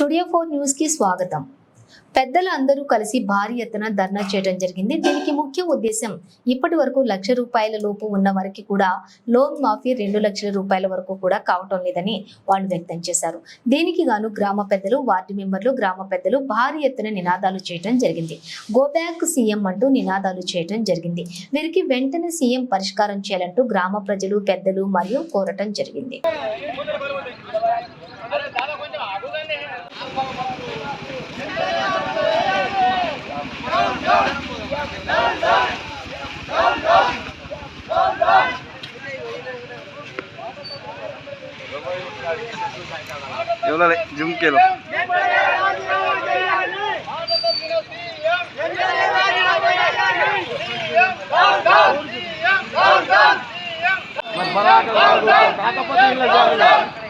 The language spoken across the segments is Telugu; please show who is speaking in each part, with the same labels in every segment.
Speaker 1: స్టూడియో ఫోర్ న్యూస్కి స్వాగతం. పెద్దలు అందరూ కలిసి భారీ ఎత్తున ధర్నా చేయడం జరిగింది. దీనికి ముఖ్య ఉద్దేశం ఇప్పటి వరకు లక్ష రూపాయల లోపు ఉన్న వారికి కూడా లోన్ మాఫీ రెండు లక్షల రూపాయల వరకు కూడా కావటం లేదని వాళ్ళు వ్యక్తం చేశారు. దీనికి గాను గ్రామ పెద్దలు వార్డు మెంబర్లు గ్రామ పెద్దలు భారీ ఎత్తున నినాదాలు చేయడం జరిగింది. గోబ్యాక్ సీఎం అంటూ నినాదాలు చేయడం జరిగింది. వీరికి వెంటనే సీఎం పరిష్కారం చేయాలంటూ గ్రామ ప్రజలు పెద్దలు మరియు కోరటం జరిగింది.
Speaker 2: ఎవరు జుమ్కేలో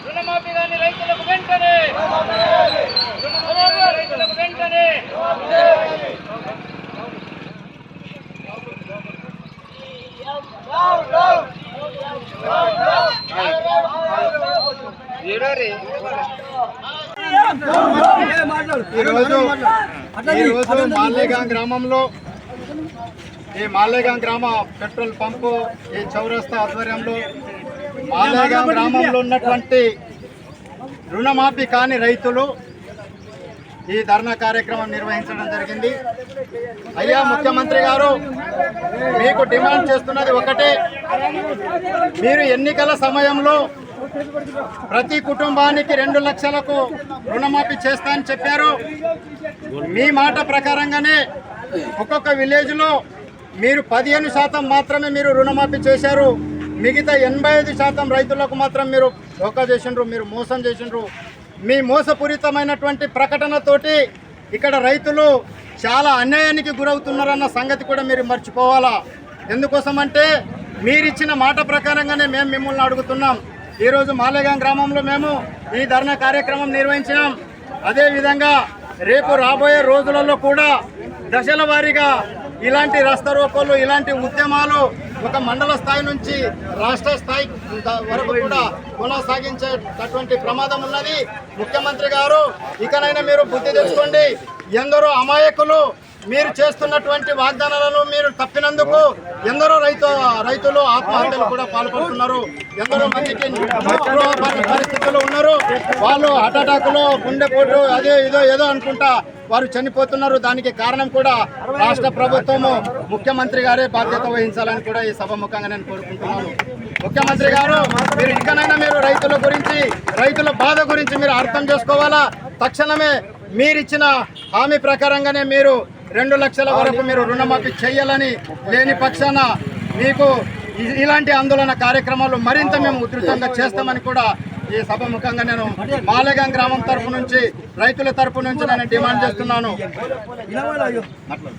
Speaker 3: రుణమాఫీ కానీ రైతులకు వెంటనే రుణమాఫీ రైతులకు వెంటనే
Speaker 4: ఈరోజు ఈరోజు మాలేగాం గ్రామంలో ఈ మాలేగాం గ్రామ పెట్రోల్ పంపు ఈ చౌరస్తా ఆధ్వర్యంలో మాలేగాం గ్రామంలో ఉన్నటువంటి రుణమాఫీ కాని రైతులు ఈ ధర్నా కార్యక్రమం నిర్వహించడం జరిగింది. అయ్యా ముఖ్యమంత్రి గారు మీకు డిమాండ్ చేస్తున్నది ఒకటే. మీరు ఎన్నికల సమయంలో ప్రతి కుటుంబానికి రెండు లక్షలకు రుణమాఫీ చేస్తా అని చెప్పారు. మీ మాట ప్రకారంగానే ఒక్కొక్క విలేజ్లో మీరు పదిహేను శాతం మాత్రమే మీరు రుణమాఫీ చేశారు. మిగతా ఎనభై ఐదు శాతం రైతులకు మాత్రం మీరు ధోకా చేసిండ్రు మీరు మోసం చేసిండ్రు. మీ మోసపూరితమైనటువంటి ప్రకటనతోటి ఇక్కడ రైతులు చాలా అన్యాయానికి గురవుతున్నారన్న సంగతి కూడా మీరు మర్చిపోవాలా? ఎందుకోసం అంటే మీరిచ్చిన మాట ప్రకారంగానే మేము మిమ్మల్ని అడుగుతున్నాం. ఈరోజు మాలేగాం గ్రామంలో మేము ఈ ధర్నా కార్యక్రమం నిర్వహించినాం. అదేవిధంగా రేపు రాబోయే రోజులలో కూడా దశల వారీగా ఇలాంటి రస్తా ఇలాంటి ఉద్యమాలు ఒక మండల స్థాయి నుంచి రాష్ట్ర స్థాయి వరకు కూడా కొనసాగించేటటువంటి ప్రమాదం ఉన్నది. ముఖ్యమంత్రి గారు ఇకనైనా మీరు బుద్ధి తెచ్చుకోండి. ఎందరో అమాయకులు మీరు చేస్తున్నటువంటి వాగ్దానాలను మీరు తప్పినందుకు ఎందరో రైతు రైతులు ఆత్మహత్యలు కూడా పాల్పడుతున్నారు. ఎందరో మందికి పరిస్థితులు ఉన్నారు. వాళ్ళు హార్ట్ గుండెపోటు అదే ఇదో ఏదో అనుకుంటా వారు చనిపోతున్నారు. దానికి కారణం కూడా రాష్ట్ర ప్రభుత్వము. ముఖ్యమంత్రి గారే బాధ్యత వహించాలని కూడా ఈ సభ ముఖంగా నేను కోరుకుంటున్నాను. ముఖ్యమంత్రి గారు మీరు ఇంకనైనా మీరు రైతుల గురించి రైతుల బాధ గురించి మీరు అర్థం చేసుకోవాలా? తక్షణమే మీరిచ్చిన హామీ ప్రకారంగానే మీరు రెండు లక్షల వరకు మీరు రుణమాఫీ చేయాలని లేని పక్షాన మీకు ఇలాంటి ఆందోళన కార్యక్రమాలు మరింత మేము ఉధృతంగా చేస్తామని కూడా ఈ సభ ముఖంగా నేను మాలేగాం గ్రామం తరపు నుంచి రైతుల తరఫు నుంచి నేను డిమాండ్ చేస్తున్నాను.